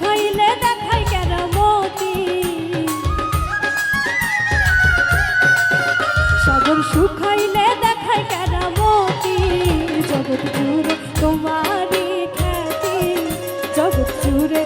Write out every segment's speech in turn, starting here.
খাইলে দেখাই কেন মতি? সাগর শুকাইলে দেখাই কেন মতি? জগৎ জুড়ে তোমারই খ্যাতি, জগৎ জুড়ে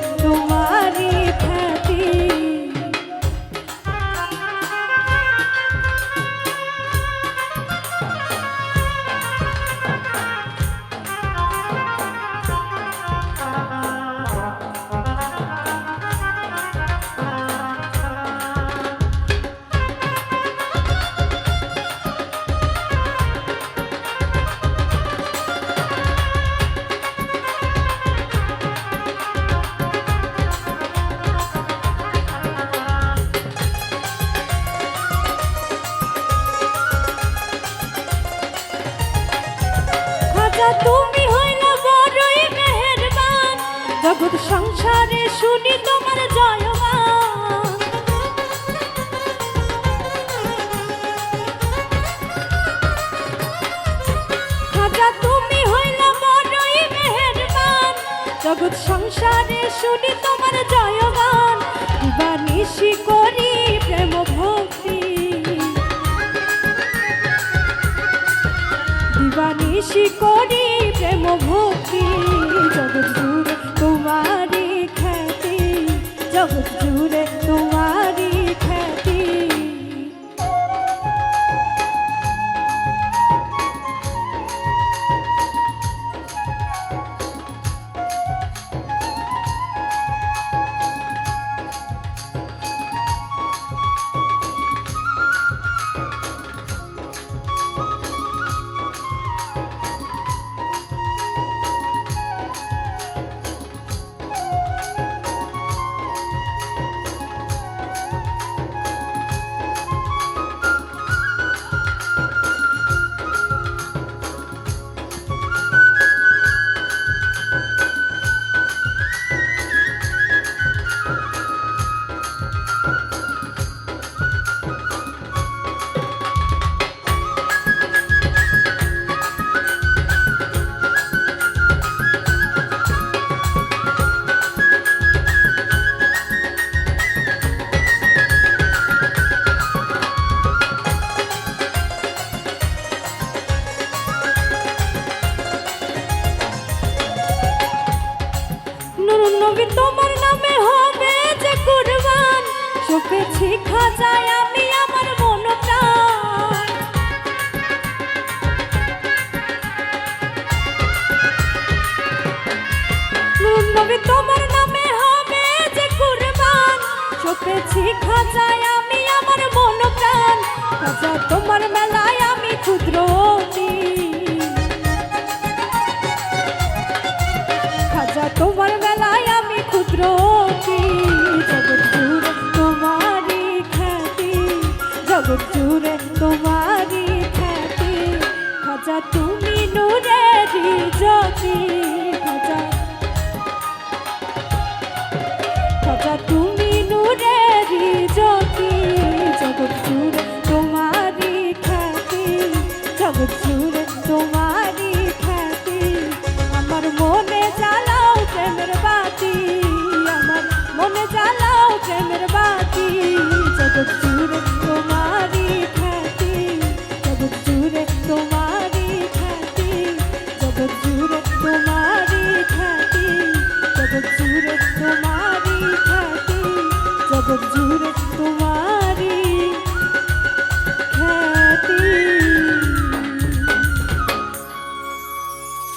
সংসারে শুনি তোমার জয়গান। খাজা, তুমি হইলা বড়ই মেহেরবান। জগৎ সংসারে শুনি তোমার জয়গান। দিবানিশি করি প্রেম ভক্তি। দিবানিশি করি জগৎ জুড়ে তোমারই খ্যাতি নবী তোমার নামে হবে যে কুরবান। চোপেছি খাজায় আমি আমার মন নবী, তোমার নামে হবে যে কুরবান। চোপেছি খাজায় আমি আমার মন প্রাণ খাজা তোমার মেলায় আমি তোমারই জগৎ জুড়ে